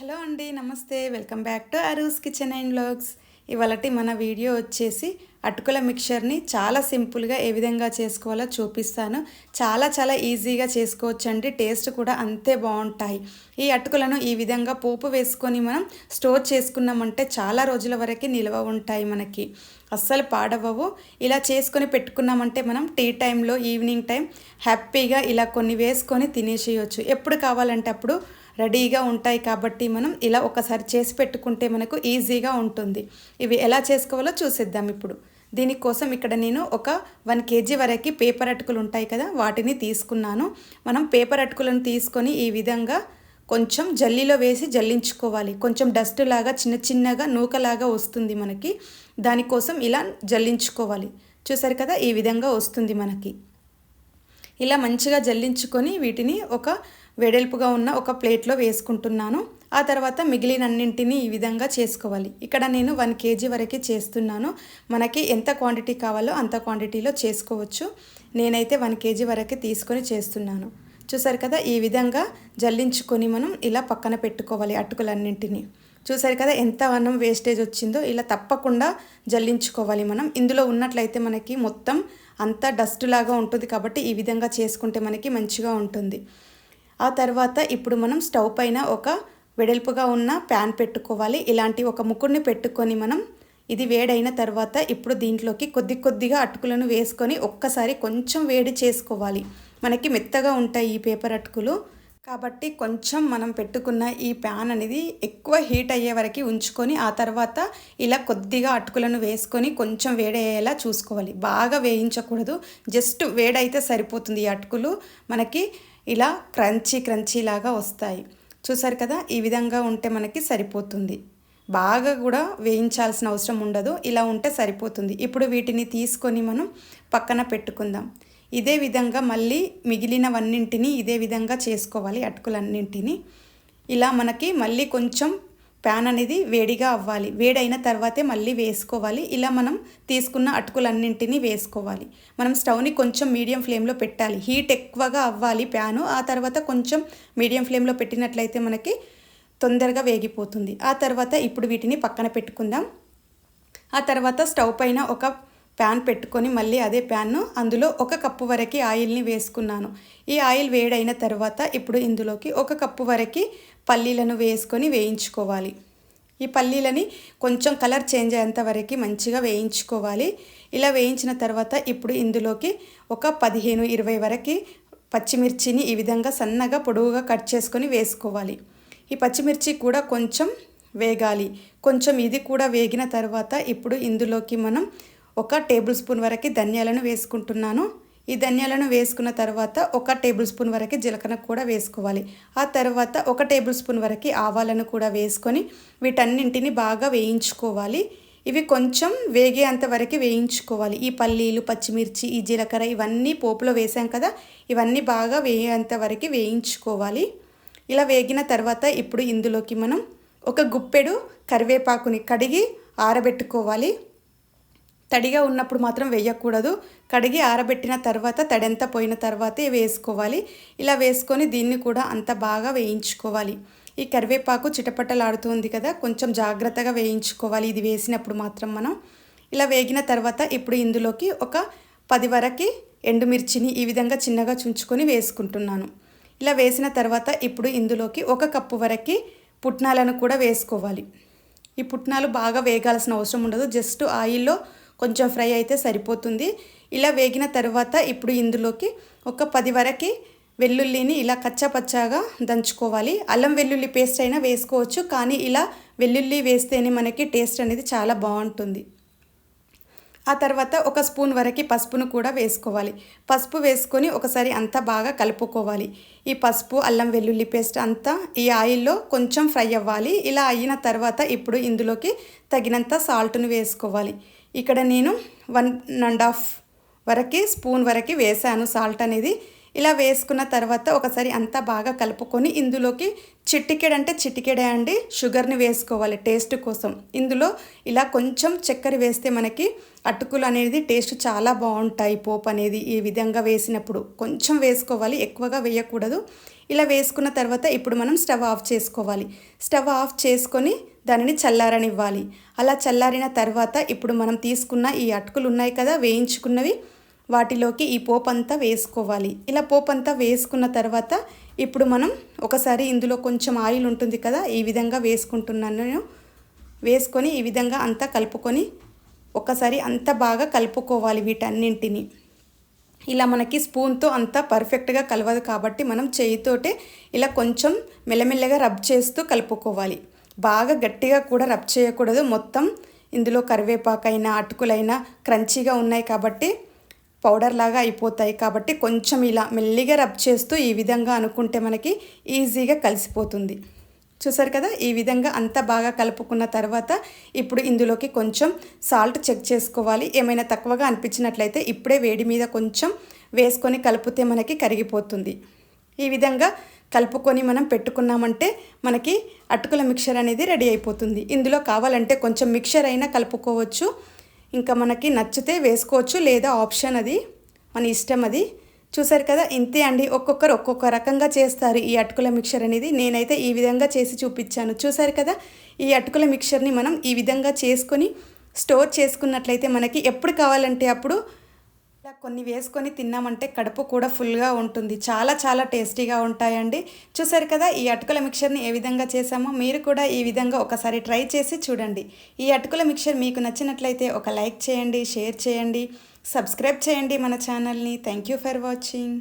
Hello అండి నమస్తే. Welcome back to Aru's kitchen and blogs ఇవాళటి మన వీడియో వచ్చేసి అటుకుల మిక్చర్ని చాలా సింపుల్గా ఏ విధంగా చేసుకోవాలో చూపిస్తాను. చాలా చాలా ఈజీగా చేసుకోవచ్చండి. టేస్ట్ కూడా అంతే బాగుంటాయి. ఈ అటుకులను ఈ విధంగా పోపు వేసుకొని మనం స్టోర్ చేసుకున్నామంటే చాలా రోజుల వరకు నిల్వ ఉంటాయి మనకి. అస్సలు పాడవవు ఇలా చేసుకొని పెట్టుకున్నామంటే మనం టీ టైంలో ఈవినింగ్ టైం హ్యాపీగా ఇలా కొన్ని వేసుకొని తినేసేయచ్చు. ఎప్పుడు కావాలంటే అప్పుడు రెడీగా ఉంటాయి కాబట్టి మనం ఇలా ఒకసారి చేసి పెట్టుకుంటే మనకు ఈజీగా ఉంటుంది. ఇవి ఎలా చేసుకోవాలో చూసేద్దాం ఇప్పుడు. దీనికోసం ఇక్కడ నేను ఒక వన్ కేజీ వరకు పేపర్ అటుకులు ఉంటాయి కదా వాటిని తీసుకున్నాను. మనం పేపర్ అటుకులను తీసుకొని ఈ విధంగా కొంచెం జల్లీలో వేసి జల్లించుకోవాలి. కొంచెం డస్ట్ లాగా చిన్న చిన్నగా నూకలాగా వస్తుంది మనకి. దానికోసం ఇలా జల్లించుకోవాలి. చూసారు కదా ఈ విధంగా వస్తుంది మనకి. ఇలా మంచిగా జల్లించుకొని వీటిని ఒక వెడల్పుగా ఉన్న ఒక ప్లేట్లో వేసుకుంటున్నాను. ఆ తర్వాత మిగిలినన్నింటినీ ఈ విధంగా చేసుకోవాలి. ఇక్కడ నేను వన్ కేజీ వరకు చేస్తున్నాను. మనకి ఎంత క్వాంటిటీ కావాలో అంత క్వాంటిటీలో చేసుకోవచ్చు. నేనైతే వన్ కేజీ వరకు తీసుకొని చేస్తున్నాను. చూసారు కదా ఈ విధంగా జల్లించుకొని మనం ఇలా పక్కన పెట్టుకోవాలి అటుకులన్నింటినీ. చూసారు కదా ఎంత అన్నం వేస్టేజ్ వచ్చిందో ఇలా తప్పకుండా జల్లించుకోవాలి మనం. ఇందులో ఉన్నట్లయితే మనకి మొత్తం అంతా డస్ట్ లాగా ఉంటుంది కాబట్టి ఈ విధంగా చేసుకుంటే మనకి మంచిగా ఉంటుంది. ఆ తర్వాత ఇప్పుడు మనం స్టవ్ పైన ఒక వెడల్పుగా ఉన్న ప్యాన్ పెట్టుకోవాలి. ఇలాంటి ఒక ముక్కుడిని పెట్టుకొని మనం ఇది వేడైన తర్వాత ఇప్పుడు దీంట్లోకి కొద్ది కొద్దిగా అటుకులను వేసుకొని ఒక్కసారి కొంచెం వేడి చేసుకోవాలి. మనకి మెత్తగా ఉంటాయి ఈ పేపర్ అటుకులు. కాబట్టి కొంచెం మనం పెట్టుకున్న ఈ ప్యాన్ అనేది ఎక్కువ హీట్ అయ్యే వరకు ఉంచుకొని ఆ తర్వాత ఇలా కొద్దిగా అటుకులను వేసుకొని కొంచెం వేడయ్యేలా చూసుకోవాలి. బాగా వేయించకూడదు. జస్ట్ వేడైతే సరిపోతుంది ఈ అటుకులు. మనకి ఇలా క్రంచీ క్రంచీ లాగా వస్తాయి. చూసారు కదా? ఈ విధంగా ఉంటే మనకి సరిపోతుంది. బాగా కూడా వేయించాల్సిన అవసరం ఉండదు. ఇలా ఉంటే సరిపోతుంది. ఇప్పుడు వీటిని తీసుకొని మనం పక్కన పెట్టుకుందాం. ఇదే విధంగా మళ్ళీ మిగిలినవన్నింటినీ ఇదే విధంగా చేసుకోవాలి. అటుకులన్నింటినీ. ఇలా మనకి మళ్ళీ కొంచెం ప్యాన్ అనేది వేడిగా అవ్వాలి. వేడైన తర్వాతే మళ్ళీ వేసుకోవాలి. ఇలా మనం తీసుకున్న అటుకులన్నింటినీ వేసుకోవాలి. మనం స్టవ్ని కొంచెం మీడియం ఫ్లేమ్లో పెట్టాలి. హీట్ ఎక్కువగా అవ్వాలి ప్యాను. ఆ తర్వాత కొంచెం మీడియం ఫ్లేమ్లో పెట్టినట్లయితే మనకి తొందరగా వేగిపోతుంది. ఆ తర్వాత ఇప్పుడు వీటిని పక్కన పెట్టుకుందాం. ఆ తర్వాత స్టవ్ పైన ఒక ప్యాన్ పెట్టుకొని మళ్ళీ అదే ప్యాన్ను అందులో ఒక కప్పు వరకు ఆయిల్ని వేసుకున్నాను. ఈ ఆయిల్ వేడైన తర్వాత ఇప్పుడు ఇందులోకి ఒక కప్పు వరకు పల్లీలను వేసుకొని వేయించుకోవాలి. ఈ పల్లీలని కొంచెం కలర్ చేంజ్ అయ్యేంత వరకు మంచిగా వేయించుకోవాలి. ఇలా వేయించిన తర్వాత ఇప్పుడు ఇందులోకి ఒక పదిహేను ఇరవై వరకు పచ్చిమిర్చిని ఈ విధంగా సన్నగా పొడవుగా కట్ చేసుకొని వేసుకోవాలి. ఈ పచ్చిమిర్చి కూడా కొంచెం వేగాలి. కొంచెం ఇది కూడా వేగిన తర్వాత ఇప్పుడు ఇందులోకి మనం ఒక టేబుల్ స్పూన్ వరకు ధనియాలను వేసుకుంటున్నాను. ఈ ధనియాలను వేసుకున్న తర్వాత ఒక టేబుల్ స్పూన్ వరకు జీలకర్ర కూడా వేసుకోవాలి. ఆ తర్వాత ఒక టేబుల్ స్పూన్ వరకు ఆవాలను కూడా వేసుకొని వీటన్నింటిని బాగా వేయించుకోవాలి. ఇవి కొంచెం వేగేంత వరకు వేయించుకోవాలి. ఈ పల్లీలు పచ్చిమిర్చి ఈ జీలకర్ర ఇవన్నీ పోపులో వేసాం కదా ఇవన్నీ బాగా వేయేంత వరకు వేయించుకోవాలి. ఇలా వేగిన తర్వాత ఇప్పుడు ఇందులోకి మనం ఒక గుప్పెడు కరివేపాకుని కడిగి ఆరబెట్టుకోవాలి. తడిగా ఉన్నప్పుడు మాత్రం వేయకూడదు. కడిగి ఆరబెట్టిన తర్వాత తడంతా పోయిన తర్వాతే వేసుకోవాలి. ఇలా వేసుకొని దీన్ని కూడా అంత బాగా వేయించుకోవాలి. ఈ కరివేపాకు చిటపటలాడుతుంది కదా కొంచెం జాగ్రత్తగా వేయించుకోవాలి. ఇది వేసినప్పుడు మాత్రం మనం. ఇలా వేగిన తర్వాత ఇప్పుడు ఇందులోకి ఒక పది వరకు ఎండుమిర్చిని ఈ విధంగా చిన్నగా చుంచుకొని వేసుకుంటున్నాను. ఇలా వేసిన తర్వాత ఇప్పుడు ఇందులోకి ఒక కప్పు వరకు పుట్నాలను కూడా వేసుకోవాలి. ఈ పుట్నాలు బాగా వేగాల్సిన అవసరం ఉండదు. జస్ట్ ఆయిల్లో కొంచెం ఫ్రై అయితే సరిపోతుంది. ఇలా వేగిన తర్వాత ఇప్పుడు ఇందులోకి ఒక పది వరకు వెల్లుల్లిని ఇలా కచ్చాపచ్చాగా దంచుకోవాలి. అల్లం వెల్లుల్లి పేస్ట్ అయినా వేసుకోవచ్చు కానీ ఇలా వెల్లుల్లి వేస్తేనే మనకి టేస్ట్ అనేది చాలా బాగుంటుంది. ఆ తర్వాత ఒక స్పూన్ వరకు పసుపును కూడా వేసుకోవాలి. పసుపు వేసుకొని ఒకసారి అంతా బాగా కలుపుకోవాలి. ఈ పసుపు అల్లం వెల్లుల్లి పేస్ట్ అంతా ఈ ఆయిల్లో కొంచెం ఫ్రై అవ్వాలి. ఇలా అయిన తర్వాత ఇప్పుడు ఇందులోకి తగినంత సాల్ట్ను వేసుకోవాలి. ఇక్కడ నేను వన్ అండ్ హాఫ్ వరకు స్పూన్ వరకు వేసాను సాల్ట్ అనేది. ఇలా వేసుకున్న తర్వాత ఒకసారి అంతా బాగా కలుపుకొని ఇందులోకి చిటికెడ అంటే చిట్టికెడే అండి షుగర్ని వేసుకోవాలి టేస్ట్ కోసం. ఇందులో ఇలా కొంచెం చక్కెర వేస్తే మనకి అటుకులు అనేది టేస్ట్ చాలా బాగుంటాయి పోపు అనేది ఈ విధంగా వేసినప్పుడు. కొంచెం వేసుకోవాలి ఎక్కువగా వేయకూడదు. ఇలా వేసుకున్న తర్వాత ఇప్పుడు మనం స్టవ్ ఆఫ్ చేసుకోవాలి. స్టవ్ ఆఫ్ చేసుకొని దానిని చల్లారనివ్వాలి. అలా చల్లారిన తర్వాత ఇప్పుడు మనం తీసుకున్న ఈ అటుకులు ఉన్నాయి కదా వేయించుకున్నవి వాటిలోకి ఈ పోపు అంతా వేసుకోవాలి. ఇలా పోపు అంతా వేసుకున్న తర్వాత ఇప్పుడు మనం ఒకసారి ఇందులో కొంచెం ఆయిల్ ఉంటుంది కదా ఈ విధంగా వేసుకుంటున్నాను నేను. వేసుకొని ఈ విధంగా అంతా కలుపుకొని ఒకసారి అంత బాగా కలుపుకోవాలి వీటన్నింటిని. ఇలా మనకి స్పూన్తో అంతా పర్ఫెక్ట్గా కలవదు కాబట్టి మనం చేయితోటే ఇలా కొంచెం మెల్లమెల్లగా రబ్ చేస్తూ కలుపుకోవాలి. బాగా గట్టిగా కూడా రబ్ చేయకూడదు. మొత్తం ఇందులో కరివేపాకైనా అటుకులైనా క్రంచీగా ఉన్నాయి కాబట్టి పౌడర్ లాగా అయిపోతాయి. కాబట్టి కొంచెం ఇలా మెల్లిగా రబ్ చేస్తూ ఈ విధంగా అనుకుంటే మనకి ఈజీగా కలిసిపోతుంది. చూసారు కదా? ఈ విధంగా అంతా బాగా కలుపుకున్న తర్వాత ఇప్పుడు ఇందులోకి కొంచెం సాల్ట్ చెక్ చేసుకోవాలి. ఏమైనా తక్కువగా అనిపించినట్లయితే ఇప్పుడే వేడి మీద కొంచెం వేసుకొని కలిపితే మనకి కరిగిపోతుంది. ఈ విధంగా కలుపుకొని మనం పెట్టుకున్నామంటే మనకి అటుకుల మిక్చర్ అనేది రెడీ అయిపోతుంది. ఇందులో కావాలంటే కొంచెం మిక్చర్ అయినా కలుపుకోవచ్చు. ఇంకా మనకి నచ్చితే వేసుకోవచ్చు లేదా ఆప్షన్ అది మన ఇష్టం అది. చూసారు కదా ఇంతే అండి. ఒక్కొక్కరు ఒక్కొక్క రకంగా చేస్తారు ఈ అటుకుల మిక్చర్ అనేది. నేనైతే ఈ విధంగా చేసి చూపించాను. చూసారు కదా ఈ అటుకుల మిక్చర్ని మనం ఈ విధంగా చేసుకొని స్టోర్ చేసుకున్నట్లయితే మనకి ఎప్పుడు కావాలంటే అప్పుడు ఇలా కొన్ని వేసుకొని తిన్నామంటే కడుపు కూడా ఫుల్గా ఉంటుంది. చాలా చాలా టేస్టీగా ఉంటాయండి. చూసారు కదా ఈ అటుకుల మిక్చర్ని ఏ విధంగా చేసామో మీరు కూడా ఈ విధంగా ఒకసారి ట్రై చేసి చూడండి. ఈ అటుకుల మిక్చర్ మీకు నచ్చినట్లయితే ఒక లైక్ చేయండి షేర్ చేయండి సబ్స్క్రైబ్ చేయండి మన ఛానల్ని. Thank you for watching.